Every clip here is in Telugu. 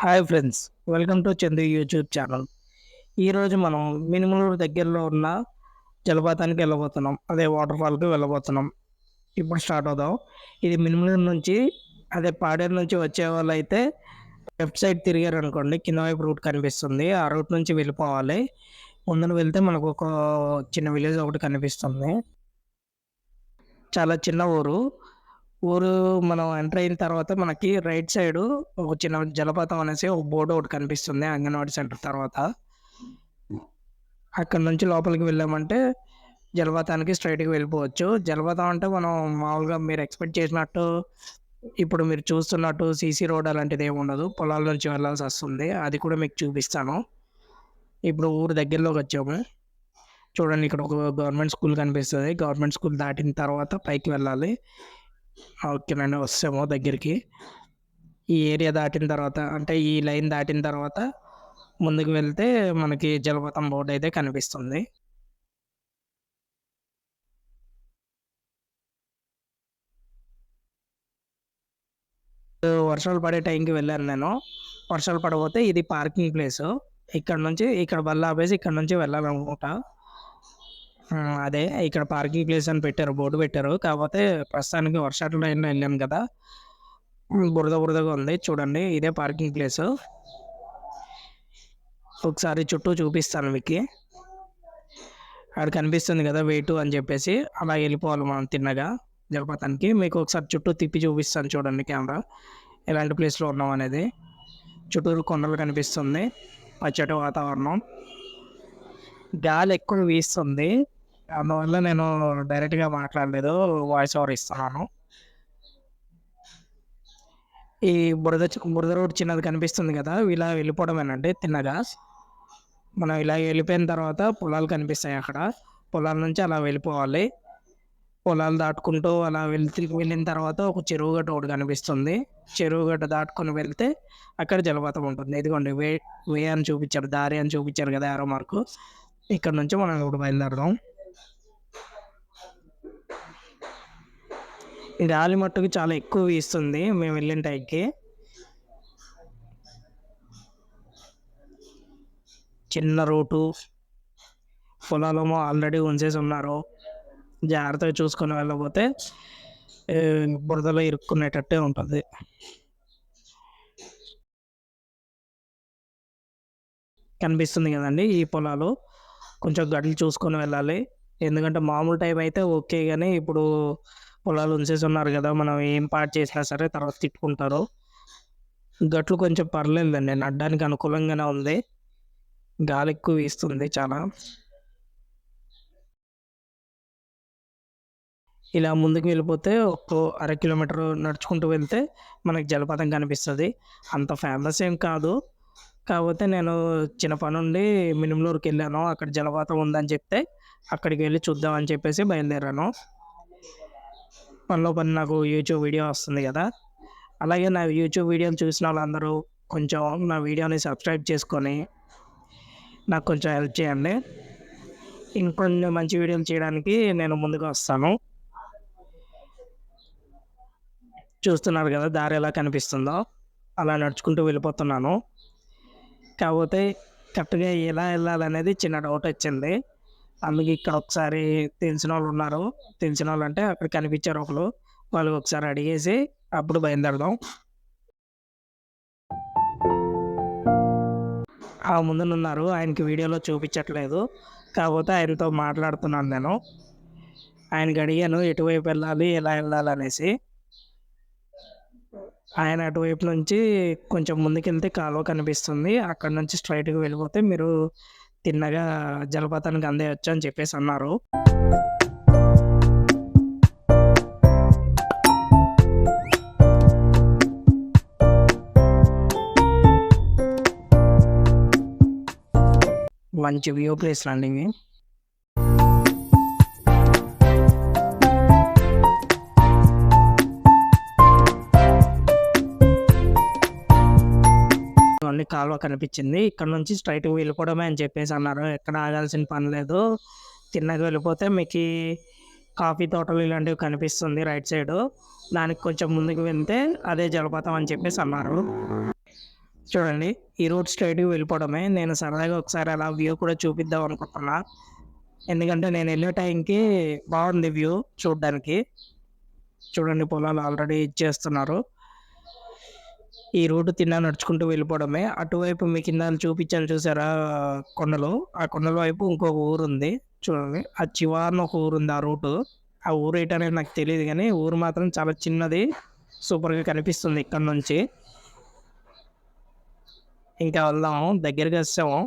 Hi friends welcome to Chandu YouTube channel. ఈరోజు మనం మినిమలూరు దగ్గరలో ఉన్న జలపాతానికి వెళ్ళబోతున్నాం. అదే వాటర్ ఫాల్కి వెళ్ళబోతున్నాం. ఇప్పుడు స్టార్ట్ అవుదాం. ఇది మినిమలూరు నుంచి అదే పాడేరు నుంచి వచ్చే వాళ్ళు అయితే లెఫ్ట్ సైడ్ తిరిగారు అనుకోండి కింద వైపు రూట్ కనిపిస్తుంది. ఆ రూట్ నుంచి వెళ్ళిపోవాలి. ముందున వెళ్తే మనకు ఒక చిన్న విలేజ్ ఒకటి కనిపిస్తుంది. చాలా చిన్న ఊరు. ఊరు మనం ఎంటర్ అయిన తర్వాత మనకి రైట్ సైడ్ ఒక చిన్న జలపాతం అనేసి ఒక బోర్డు ఒకటి కనిపిస్తుంది అంగన్వాడీ సెంటర్ తర్వాత. అక్కడ నుంచి లోపలికి వెళ్ళామంటే జలపాతానికి స్ట్రైట్గా వెళ్ళిపోవచ్చు. జలపాతం అంటే మనం మామూలుగా మీరు ఎక్స్పెక్ట్ చేసినట్టు ఇప్పుడు మీరు చూస్తున్నట్టు సీసీ రోడ్ అలాంటిది ఏమి ఉండదు. పొలాల నుంచి వెళ్ళాల్సి వస్తుంది. అది కూడా మీకు చూపిస్తాను. ఇప్పుడు ఊరు దగ్గరలోకి వచ్చాము. చూడండి ఇక్కడ ఒక గవర్నమెంట్ స్కూల్ కనిపిస్తుంది. గవర్నమెంట్ స్కూల్ దాటిన తర్వాత పైకి వెళ్ళాలి. ఓకేనండి వస్తాము దగ్గరికి. ఈ ఏరియా దాటిన తర్వాత అంటే ఈ లైన్ దాటిన తర్వాత ముందుకు వెళ్తే మనకి జలపాతం బోర్డు అయితే కనిపిస్తుంది. వర్షాలు పడే టైంకి వెళ్ళాను నేను. వర్షాలు పడబోతే ఇది పార్కింగ్ ప్లేస్. ఇక్కడ నుంచి ఇక్కడ బల్ల ఆపేసి ఇక్కడ నుంచి వెళ్ళాలనుకుంటా. అదే ఇక్కడ పార్కింగ్ ప్లేస్ అని పెట్టారు బోర్డు పెట్టారు. కాకపోతే ప్రస్తుతానికి వర్షాలు టైంలో వెళ్ళాను కదా. బురద బురదగా ఉంది. చూడండి ఇదే పార్కింగ్ ప్లేస్. ఒకసారి చుట్టూ చూపిస్తాను మీకు. అక్కడ కనిపిస్తుంది కదా వెయిట్ అని చెప్పేసి. అలా వెళ్ళిపోవాలి మనం తిన్నగా జలపాతానికి. మీకు ఒకసారి చుట్టూ తిప్పి చూపిస్తాను చూడండి కెమెరా. ఎలాంటి ప్లేస్లో ఉన్నాం అనేది. చుట్టూరు కొండలు కనిపిస్తుంది. పచ్చటి వాతావరణం. గాలి ఎక్కువ వీస్తుంది. అందువల్ల నేను డైరెక్ట్గా మాట్లాడలేదు వాయిస్ ఓవర్ ఇస్తున్నాను ఈ బురద బురద రోడ్ చిన్నది కనిపిస్తుంది కదా ఇలా వెళ్ళిపోవడమేనండి తిన్నగా. మనం ఇలా వెళ్ళిపోయిన తర్వాత పొలాలు కనిపిస్తాయి అక్కడ. పొలాల నుంచి అలా వెళ్ళిపోవాలి. పొలాలు దాటుకుంటూ అలా వెళ్తే వెళ్ళిన తర్వాత ఒక చెరువు గట్ట ఒకటి కనిపిస్తుంది. చెరువు గట్ట దాటుకొని వెళ్తే అక్కడ జలపాతం ఉంటుంది. ఇదిగోండి వే వే అని చూపించారు దారి అని చూపించారు కదా ఆరో మార్కు. ఇక్కడ నుంచి మనం ఇప్పుడు బయలుదేరదాం. గాలి మట్టుకు చాలా ఎక్కువ వీస్తుంది మేము వెళ్ళిన టైంకి. చిన్న రోటు. పొలాలమో ఆల్రెడీ ఉంచేసి ఉన్నారు. జాగ్రత్తగా చూసుకొని వెళ్ళకపోతే బురదలో ఇరుక్కునేటట్టే ఉంటుంది. కనిపిస్తుంది కదండి ఈ పొలాలు. కొంచెం గడ్డలు చూసుకొని వెళ్ళాలి. ఎందుకంటే మామూలు టైం అయితే ఓకే కానీ ఇప్పుడు పొలాలు ఉంచేసి ఉన్నారు కదా మనం ఏం పాటు చేసినా సరే తర్వాత తిట్టుకుంటారు. గట్లు కొంచెం పర్లేదండి నడ్డానికి అనుకూలంగానే ఉంది. గాలి ఎక్కువ వీస్తుంది చాలా. ఇలా ముందుకు వెళ్ళిపోతే ఒక్కో అర కిలోమీటర్ నడుచుకుంటూ వెళ్తే మనకి జలపాతం కనిపిస్తుంది. అంత ఫేమస్ ఏం కాదు. కాకపోతే నేను చిన్న పని ఉండి మినిమలూరుకి వెళ్ళాను. అక్కడ జలపాతం ఉందని చెప్తే అక్కడికి వెళ్ళి చూద్దామని చెప్పేసి బయలుదేరాను. పనిలో పని నాకు యూట్యూబ్ వీడియో వస్తుంది కదా. అలాగే నా యూట్యూబ్ వీడియోలు చూసిన వాళ్ళందరూ కొంచెం నా వీడియోని సబ్స్క్రైబ్ చేసుకొని నాకు కొంచెం హెల్ప్ చేయండి. ఇంకొన్ని మంచి వీడియోలు చేయడానికి నేను ముందుకు వస్తాను. చూస్తున్నారు కదా దారి ఎలా కనిపిస్తుందో. అలా నడుచుకుంటూ వెళ్ళిపోతున్నాను. కాకపోతే కరెక్ట్గా ఎలా వెళ్ళాలనేది చిన్న డౌట్ వచ్చింది. అందుకే ఇక్కడ ఒకసారి తెలిసిన వాళ్ళు ఉన్నారు. తెలిసిన వాళ్ళు అంటే అక్కడ కనిపించారు ఒకరు వాళ్ళు ఒకసారి అడిగేసి అప్పుడు బయలుదేరదాం. ఆ ముందునున్నారు ఆయనకి వీడియోలో చూపించట్లేదు. కాకపోతే ఆయనతో మాట్లాడుతున్నాను నేను. ఆయనకి అడిగాను ఎటువైపు వెళ్ళాలి? ఎలా వెళ్ళాలి? అనేసి. ఆయన అటువైపు నుంచి కొంచెం ముందుకెళ్తే కాలువ కనిపిస్తుంది. అక్కడ నుంచి స్ట్రైట్గా వెళ్ళిపోతే మీరు తిన్నగా జలపాతానికి అందేయచ్చు అని చెప్పేసి అన్నారు. మంచి వ్యూ ప్లేస్ అండి ఇవి. కాలువ కనిపించింది ఇక్కడ నుంచి స్ట్రైట్ వెళ్ళిపోవడమే అని చెప్పేసి అన్నారు ఎక్కడ ఆగాల్సిన పని లేదు తిన్నగా వెళ్ళిపోతే మీకు కాఫీ తోటలు ఇలాంటివి కనిపిస్తుంది రైట్ సైడ్ దానికి కొంచెం ముందుకు వెళ్తే అదే జలపాతం అని చెప్పేసి అన్నారు చూడండి ఈ రోడ్ స్ట్రైట్‌గా వెళ్ళిపోవడమే. నేను సరదాగా ఒకసారి అలా వ్యూ కూడా చూపిద్దాం అనుకుంటున్నా. ఎందుకంటే నేను వెళ్ళే టైంకి బాగుంది వ్యూ చూడడానికి చూడండి పొలాలు ఆల్రెడీ ఇచ్చేస్తున్నారు. ఈ రోడ్డు తిన్నా నడుచుకుంటూ వెళ్ళిపోవడమే. అటువైపు మీకు కింద చూపించాను చూసారా కొండలు. ఆ కొండల వైపు ఇంకొక ఊరుంది. చూడండి. ఆ చివరన ఒక ఊరుంది ఆ రూటు. ఆ ఊరు ఏంటనేది నాకు తెలియదు కానీ ఊరు మాత్రం చాలా చిన్నది. సూపర్‌గా కనిపిస్తుంది ఇక్కడ నుంచి. ఇంకా వెళ్దాము. దగ్గరకి వచ్చాము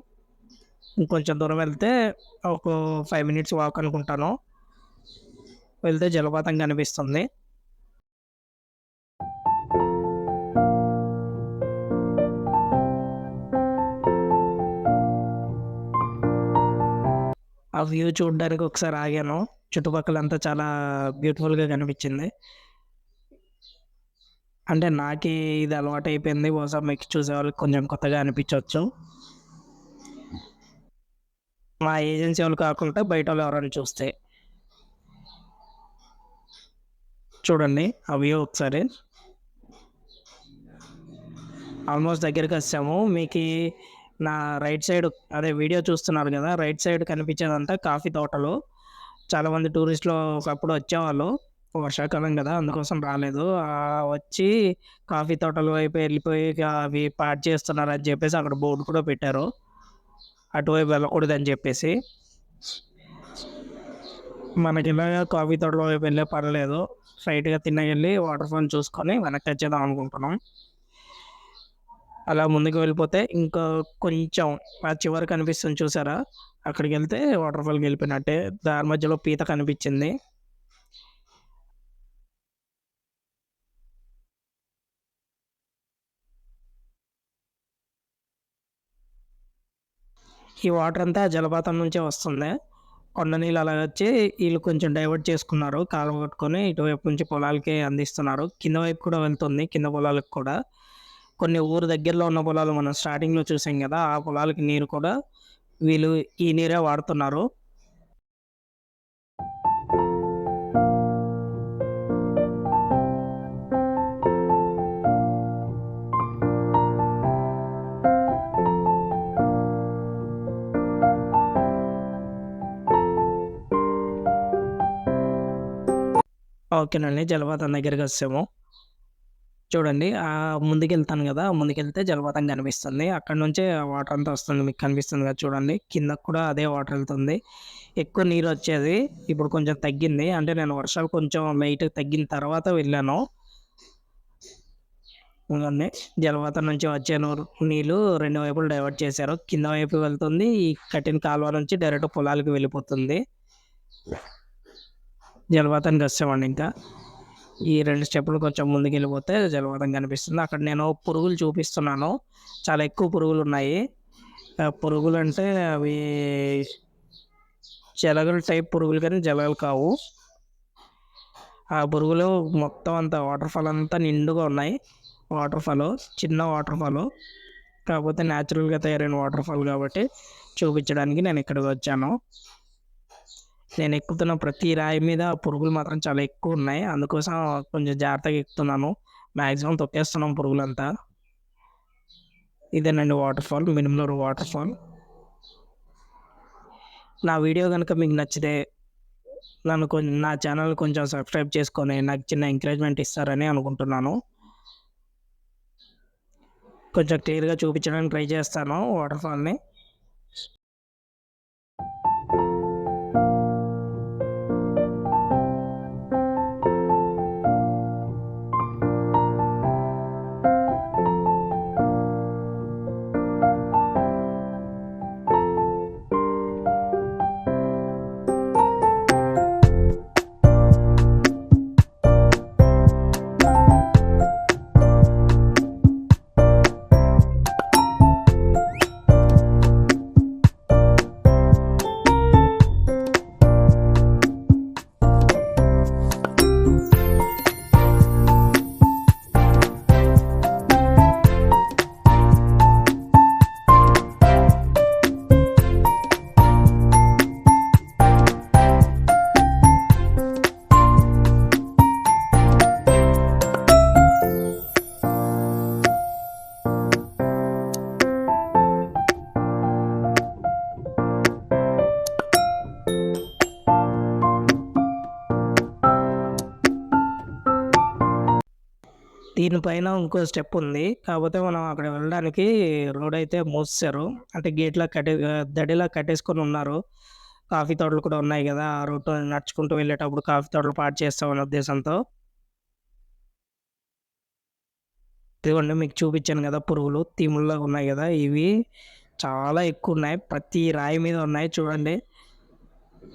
ఇంకొంచెం దూరం వెళ్తే ఒక ఫైవ్ మినిట్స్ వాక్ అనుకుంటాను. వెళ్తే జలపాతం కనిపిస్తుంది. ఆ వ్యూ చూడడానికి ఒకసారి ఆగాను. చుట్టుపక్కలంతా చాలా బ్యూటిఫుల్‌గా కనిపించింది. అంటే నాకే ఇది అలవాటు అయిపోయింది బహుశా మీకు చూసే వాళ్ళకి కొంచెం కొత్తగా అనిపించవచ్చు మా ఏజెన్సీ వాళ్ళు కాకుండా బయట వాళ్ళు ఎవరైనా చూస్తే. చూడండి ఆ వ్యూ ఒకసారి. ఆల్మోస్ట్ దగ్గరికి వచ్చాము మీకు నా రైట్ సైడ్ అదే వీడియో చూస్తున్నారు కదా రైట్ సైడ్ కనిపించేదంతా కాఫీ తోటలు. చాలామంది టూరిస్టులు ఒకప్పుడు వచ్చేవాళ్ళు. వర్షాకాలం కదా అందుకోసం రాలేదు. వచ్చి కాఫీ తోటలు వైపు వెళ్ళిపోయి అవి అవి పాడు అని చెప్పేసి అక్కడ బోర్డు కూడా పెట్టారు. అటువైపు వెళ్ళకూడదని చెప్పేసి. మనకిలాగా కాఫీ తోటల వైపు వెళ్ళే పర్లేదు స్ట్రైట్గా తిన్నగెళ్ళి వాటర్ ఫాల్ చూసుకొని వెనక్కి వచ్చేద్దాం అనుకుంటున్నాం. అలా ముందుకు వెళ్ళిపోతే ఇంకా కొంచెం ఆ చివరి కనిపిస్తుంది చూసారా? అక్కడికెళ్తే వాటర్ ఫాల్‌కి వెళ్ళిపోయినట్టే. దారి మధ్యలో పీత కనిపించింది. ఈ వాటర్ అంతా జలపాతం నుంచే వస్తుంది. కొండ నీళ్ళు అలా వచ్చి వీళ్ళు కొంచెం డైవర్ట్ చేసుకున్నారు. కాలువ కట్టుకొని ఇటువైపు నుంచి పొలాలకి అందిస్తున్నారు. కింద వైపు కూడా వెళ్తుంది. కింద పొలాలకు కూడా. కొన్ని ఊరు దగ్గరలో ఉన్న పొలాలు మనం స్టార్టింగ్‌లో చూసాం కదా ఆ పొలాలకి నీరు కూడా వీళ్ళు ఈ నీరే వాడుతున్నారు. ఓకేనండి. జలపాతం వస్తాము చూడండి ముందుకెళ్తాను కదా ముందుకెళ్తే జలపాతం కనిపిస్తుంది. అక్కడి నుంచే వాటర్ అంతా వస్తుంది. మీకు కనిపిస్తుంది కదా చూడండి. కింద కూడా అదే వాటర్ వెళ్తుంది ఎక్కువ నీరు వచ్చేది ఇప్పుడు కొంచెం తగ్గింది. అంటే నేను వర్షాలు కొంచెం లైట్ తగ్గిన తర్వాత వెళ్ళాను. ఇవన్నీ జలపాతం నుంచి వచ్చే నూరు నీళ్ళు రెండు వైపులు డైవర్ట్ చేశారు. కింద వైపు వెళ్తుంది. ఈ కఠిన కాలువ నుంచి డైరెక్ట్ పొలాలకి వెళ్ళిపోతుంది. జలపాతానికి వచ్చామండి ఇంకా. ఈ రెండు స్టెప్పులు కొంచెం ముందుకెళ్ళిపోతే జలపాతం కనిపిస్తుంది. అక్కడ నేను పురుగులు చూపిస్తున్నాను. చాలా ఎక్కువ పురుగులు ఉన్నాయి పురుగులు అంటే అవి జలగలు టైప్ పురుగులు కానీ జలగలు కావు. ఆ పురుగులు మొత్తం అంతా వాటర్ ఫాల్ అంతా నిండుగా ఉన్నాయి. Water fall. చిన్న వాటర్ ఫాలు. కాకపోతే న్యాచురల్‌గా తయారైన వాటర్ ఫాల్ కాబట్టి చూపించడానికి నేను ఇక్కడికి వచ్చాను. నేను ఎక్కుతున్న ప్రతి రాయి మీద పురుగులు మాత్రం చాలా ఎక్కువ ఉన్నాయి అందుకోసం కొంచెం జాగ్రత్తగా ఎక్కుతున్నాను. మ్యాక్సిమం తొక్కేస్తున్నాం పురుగులంతా. ఇదేనండి water fall. Minimaluru water fall. నా వీడియో కనుక మీకు నచ్చితే నన్ను కొంచెం నా ఛానెల్ కొంచెం సబ్స్క్రైబ్ చేసుకొని నాకు చిన్న ఎంకరేజ్‌మెంట్ ఇస్తారని అనుకుంటున్నాను. కొంచెం క్లియర్‌గా చూపించడానికి ట్రై చేస్తాను వాటర్ ఫాల్‌ని. దీనిపైన ఇంకో స్టెప్ ఉంది. కాకపోతే మనం అక్కడ వెళ్ళడానికి రోడ్ అయితే మూసేశారు. అంటే గేట్లా కట్టే దడిలా కట్టేసుకొని ఉన్నారు. కాఫీ తోటలు కూడా ఉన్నాయి కదా ఆ రూట్ నడుచుకుంటూ వెళ్ళేటప్పుడు కాఫీ తోటలు పాటు చేస్తామనే ఉద్దేశంతో. ఇదిగోండి మీకు చూపించాను కదా పురుగులు. తీముల్లో ఉన్నాయి కదా ఇవి. చాలా ఎక్కువ ఉన్నాయి. ప్రతి రాయి మీద ఉన్నాయి. చూడండి.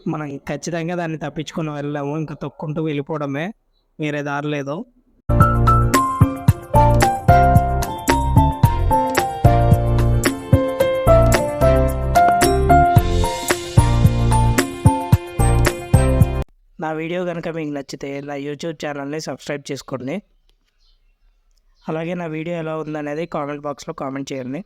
మనం ఖచ్చితంగా దాన్ని తప్పించుకొని వెళ్ళాము. ఇంకా తొక్కుంటూ వెళ్ళిపోవడమే. వేరే దారి లేదు. వీడియో కనుక మీకు నచ్చితే నా యూట్యూబ్ ఛానల్ని సబ్స్క్రైబ్ చేసుకోండి. అలాగే నా వీడియో ఎలా ఉందనేది కామెంట్ బాక్స్లో కామెంట్ చేయండి.